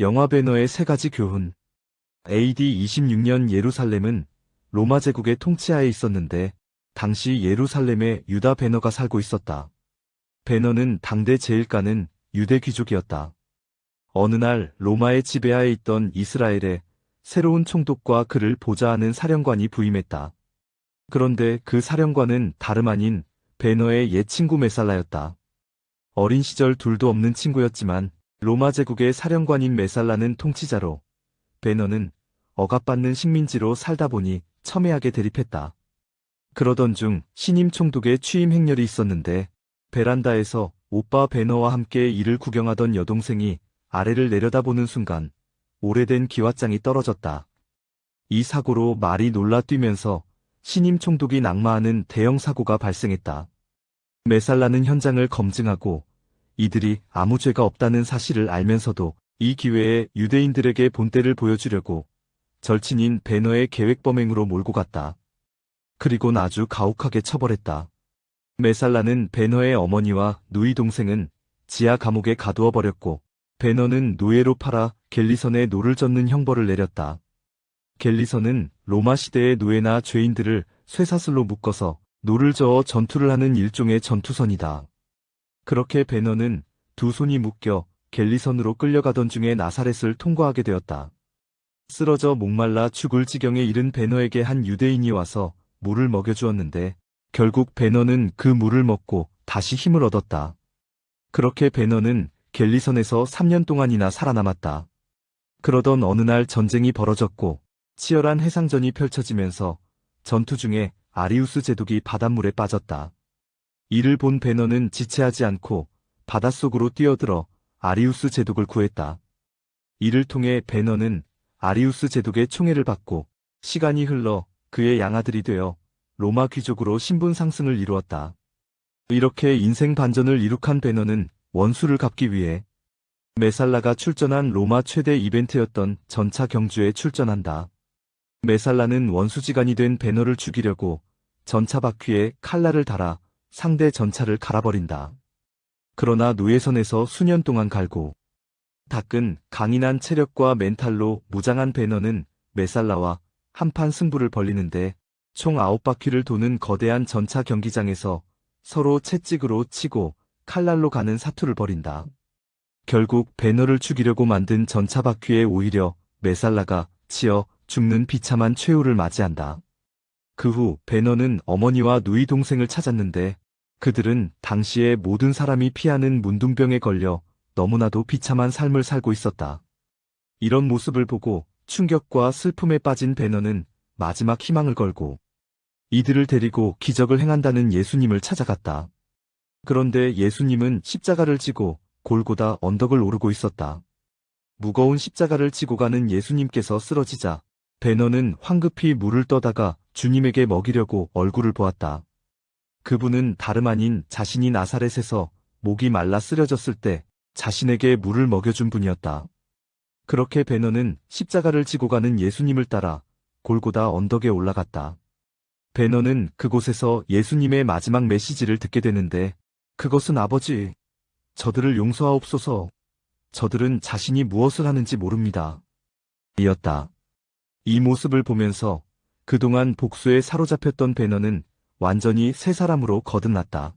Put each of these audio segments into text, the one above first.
영화 배너의 세 가지 교훈. AD 26년 예루살렘은 로마 제국의 통치하에 있었는데 당시 예루살렘에 유다 배너가 살고 있었다. 배너는 당대 제일가는 유대 귀족이었다. 어느 날 로마의 지배하에 있던 이스라엘에 새로운 총독과 그를 보좌하는 사령관이 부임했다. 그런데 그 사령관은 다름 아닌 배너의 옛 친구 메살라였다. 어린 시절 둘도 없는 친구였지만 로마 제국의 사령관인 메살라는 통치자로 배너는 억압받는 식민지로 살다 보니 첨예하게 대립했다. 그러던 중 신임 총독의 취임 행렬이 있었는데 베란다에서 오빠 배너와 함께 이를 구경하던 여동생이 아래를 내려다보는 순간 오래된 기왓장이 떨어졌다. 이 사고로 말이 놀라 뛰면서 신임 총독이 낙마하는 대형 사고가 발생했다. 메살라는 현장을 검증하고 이들이 아무 죄가 없다는 사실을 알면서도 이 기회에 유대인들에게 본때를 보여주려고 절친인 베너의 계획 범행으로 몰고 갔다. 그리곤 아주 가혹하게 처벌했다. 메살라는 베너의 어머니와 누이 동생은 지하 감옥에 가두어 버렸고 베너는 노예로 팔아 갤리선에 노를 젓는 형벌을 내렸다. 갤리선은 로마 시대의 노예나 죄인들을 쇠사슬로 묶어서 노를 저어 전투를 하는 일종의 전투선이다. 그렇게 베너는 두 손이 묶여 갤리선으로 끌려가던 중에 나사렛을 통과하게 되었다. 쓰러져 목말라 죽을 지경에 이른 베너에게 한 유대인이 와서 물을 먹여주었는데 결국 베너는 그 물을 먹고 다시 힘을 얻었다. 그렇게 베너는 갤리선에서 3년 동안이나 살아남았다. 그러던 어느 날 전쟁이 벌어졌고 치열한 해상전이 펼쳐지면서 전투 중에 아리우스 제독이 바닷물에 빠졌다. 이를 본 베너는 지체하지 않고 바닷속으로 뛰어들어 아리우스 제독을 구했다. 이를 통해 베너는 아리우스 제독의 총애를 받고 시간이 흘러 그의 양아들이 되어 로마 귀족으로 신분 상승을 이루었다. 이렇게 인생 반전을 이룩한 베너는 원수를 갚기 위해 메살라가 출전한 로마 최대 이벤트였던 전차 경주에 출전한다. 메살라는 원수지간이 된 베너를 죽이려고 전차 바퀴에 칼날을 달아 상대 전차를 갈아버린다. 그러나 노예선에서 수년 동안 갈고 닦은 강인한 체력과 멘탈로 무장한 베너는 메살라와 한판 승부를 벌리는데 총 9바퀴를 도는 거대한 전차 경기장에서 서로 채찍으로 치고 칼날로 가는 사투를 벌인다. 결국 베너를 죽이려고 만든 전차 바퀴에 오히려 메살라가 치어 죽는 비참한 최후를 맞이한다. 그후 베너는 어머니와 누이 동생을 찾았는데 그들은 당시에 모든 사람이 피하는 문둥병에 걸려 너무나도 비참한 삶을 살고 있었다. 이런 모습을 보고 충격과 슬픔에 빠진 베너는 마지막 희망을 걸고 이들을 데리고 기적을 행한다는 예수님을 찾아갔다. 그런데 예수님은 십자가를 지고 골고다 언덕을 오르고 있었다. 무거운 십자가를 지고 가는 예수님께서 쓰러지자 베너는 황급히 물을 떠다가 주님에게 먹이려고 얼굴을 보았다. 그분은 다름 아닌 자신이 나사렛에서 목이 말라 쓰려졌을 때 자신에게 물을 먹여준 분이었다. 그렇게 베너는 십자가를 지고 가는 예수님을 따라 골고다 언덕에 올라갔다. 베너는 그곳에서 예수님의 마지막 메시지를 듣게 되는데 그것은 아버지, 저들을 용서하옵소서. 저들은 자신이 무엇을 하는지 모릅니다. 이었다. 이 모습을 보면서 그동안 복수에 사로잡혔던 베너는 완전히 새 사람으로 거듭났다.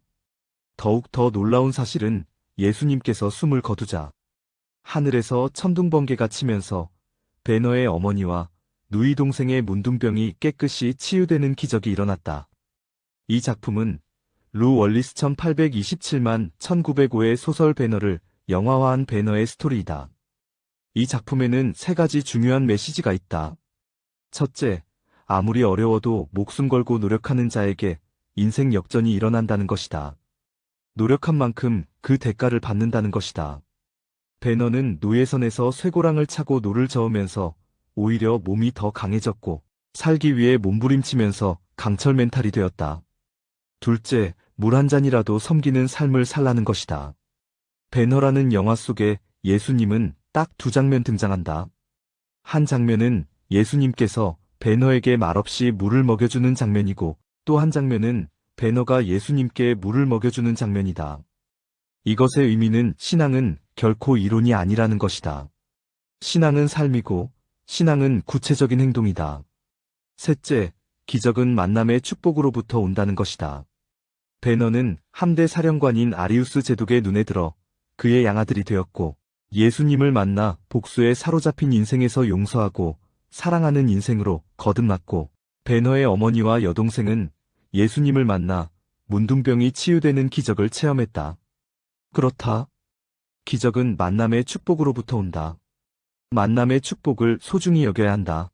더욱 더 놀라운 사실은 예수님께서 숨을 거두자 하늘에서 천둥번개가 치면서 베너의 어머니와 누이 동생의 문둥병이 깨끗이 치유되는 기적이 일어났다. 이 작품은 루 월리스 1827만 1905의 소설 배너를 영화화한 배너의 스토리이다. 이 작품에는 세 가지 중요한 메시지가 있다. 첫째, 아무리 어려워도 목숨 걸고 노력하는 자에게 인생 역전이 일어난다는 것이다. 노력한 만큼 그 대가를 받는다는 것이다. 배너는 노예선에서 쇠고랑을 차고 노를 저으면서 오히려 몸이 더 강해졌고 살기 위해 몸부림치면서 강철 멘탈이 되었다. 둘째, 물 한 잔이라도 섬기는 삶을 살라는 것이다. 배너라는 영화 속에 예수님은 딱 두 장면 등장한다. 한 장면은 예수님께서 배너에게 말없이 물을 먹여주는 장면이고 또 한 장면은 배너가 예수님께 물을 먹여주는 장면이다. 이것의 의미는 신앙은 결코 이론이 아니라는 것이다. 신앙은 삶이고, 신앙은 구체적인 행동이다. 셋째, 기적은 만남의 축복으로부터 온다는 것이다. 베너는 함대 사령관인 아리우스 제독의 눈에 들어 그의 양아들이 되었고, 예수님을 만나 복수에 사로잡힌 인생에서 용서하고 사랑하는 인생으로 거듭났고, 베너의 어머니와 여동생은 예수님을 만나 문둥병이 치유되는 기적을 체험했다. 그렇다. 기적은 만남의 축복으로부터 온다. 만남의 축복을 소중히 여겨야 한다.